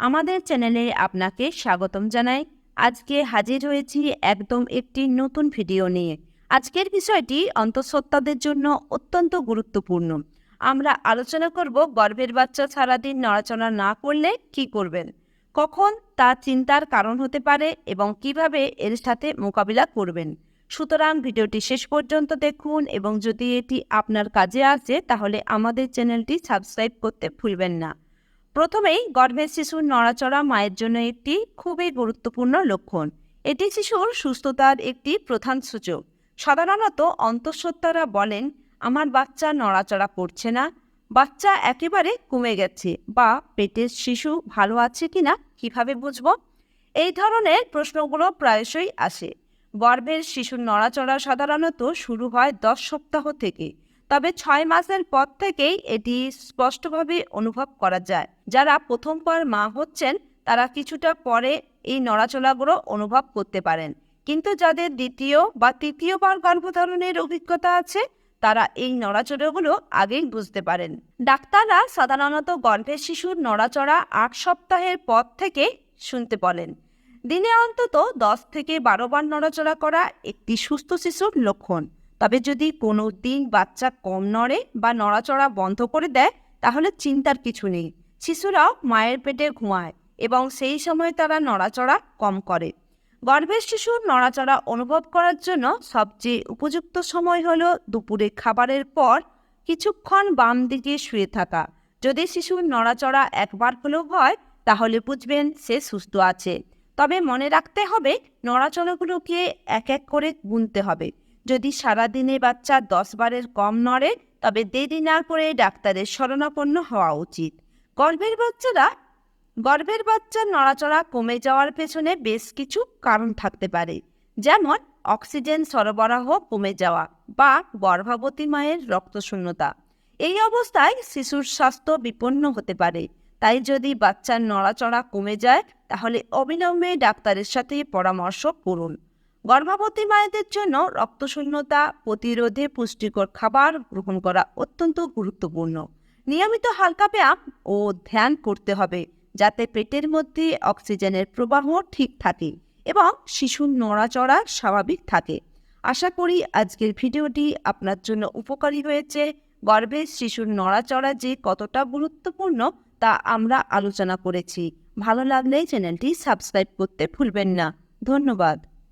আমাদের চ্যানেলে আপনাকে স্বাগতম জানাই। আজকে হাজির হয়েছি একদম একটি নতুন ভিডিও নিয়ে। আজকের বিষয়টি অন্তঃসত্ত্বাদের জন্য অত্যন্ত গুরুত্বপূর্ণ। আমরা আলোচনা করব গর্ভের বাচ্চা সারাদিন নড়াচড়া না করলে কি করবেন? কখন তা চিন্তার কারণ হতে পারে এবং কীভাবে এর সাথে মোকাবিলা করবেন? সুতরাং ভিডিওটি শেষ পর্যন্ত দেখুন এবং যদি এটি আপনার কাজে আসে তাহলে আমাদের চ্যানেলটি সাবস্ক্রাইব করতে ভুলবেন না। প্রথমেই গর্ভের শিশুর নড়াচড়া মায়ের জন্য একটি খুবই গুরুত্বপূর্ণ লক্ষণ। এটি শিশুর সুস্থতার একটি প্রধান সূচক সাধারণত অন্তঃসত্ত্বারা বলেন, আমার বাচ্চা নড়াচড়া করছে না, বাচ্চা একেবারে কমে গেছে বা পেটের শিশু ভালো আছে কিনা কীভাবে বুঝব? এই ধরনের প্রশ্নগুলো প্রায়শই আসে। গর্ভের শিশুর নড়াচড়া সাধারণত শুরু হয় দশ সপ্তাহ থেকে। তবে ছয় মাসের পর থেকেই এটি স্পষ্টভাবে অনুভব করা যায়। যারা প্রথমবার মা হচ্ছেন, তারা কিছুটা পরে এই নড়াচড়াগুলো অনুভব করতে পারেন। কিন্তু যাদের দ্বিতীয় বা তৃতীয়বার গর্ভধারণের অভিজ্ঞতা আছে, তারা এই নড়াচড়াগুলো আগেই বুঝতে পারেন। ডাক্তাররা সাধারণত গর্ভের শিশুর নড়াচড়া আট সপ্তাহের পর থেকে শুনতে বলেন। দিনে অন্তত দশ থেকে বারো বার নড়াচড়া করা একটি সুস্থ শিশুর লক্ষণ। তবে যদি কোনো দিন বাচ্চা কম নড়ে বা নড়াচড়া বন্ধ করে দেয়, তাহলে চিন্তার কিছু নেই। শিশুরাও মায়ের পেটে ঘুমায় এবং সেই সময় তারা নড়াচড়া কম করে। গর্ভের শিশুর নড়াচড়া অনুভব করার জন্য সবচেয়ে উপযুক্ত সময় হলো দুপুরে খাবারের পর কিছুক্ষণ বাম দিকে শুয়ে থাকা। যদি শিশুর নড়াচড়া একবার হলেও হয়, তাহলে বুঝবেন সে সুস্থ আছে। তবে মনে রাখতে হবে, নড়াচড়াগুলোকে এক এক করে গুনতে হবে। যদি সারাদিনে বাচ্চা দশ বারের কম নড়ে, তবে দেরি না করে ডাক্তারের শরণাপন্ন হওয়া উচিত। গর্ভের বাচ্চারা, গর্ভের বাচ্চার নড়াচড়া কমে যাওয়ার পেছনে বেশ কিছু কারণ থাকতে পারে। যেমন, অক্সিজেন সরবরাহ কমে যাওয়া বা গর্ভবতী মায়ের রক্তশূন্যতা। এই অবস্থায় শিশুর স্বাস্থ্য বিপন্ন হতে পারে। তাই যদি বাচ্চার নড়াচড়া কমে যায়, তাহলে অবিলম্বে ডাক্তারের সাথে পরামর্শ করুন। গর্ভবতী মায়েদের জন্য রক্তশূন্যতা প্রতিরোধে পুষ্টিকর খাবার গ্রহণ করা অত্যন্ত গুরুত্বপূর্ণ। নিয়মিত হালকা ব্যায়াম ও ধ্যান করতে হবে, যাতে পেটের মধ্যে অক্সিজেনের প্রবাহ ঠিক থাকে এবং শিশুর নড়াচড়া স্বাভাবিক থাকে। আশা করি আজকের ভিডিওটি আপনার জন্য উপকারী হয়েছে। গর্ভের শিশুর নড়াচড়া যে কতটা গুরুত্বপূর্ণ তা আমরা আলোচনা করেছি। ভালো লাগলে চ্যানেলটি সাবস্ক্রাইব করতে ভুলবেন না। ধন্যবাদ।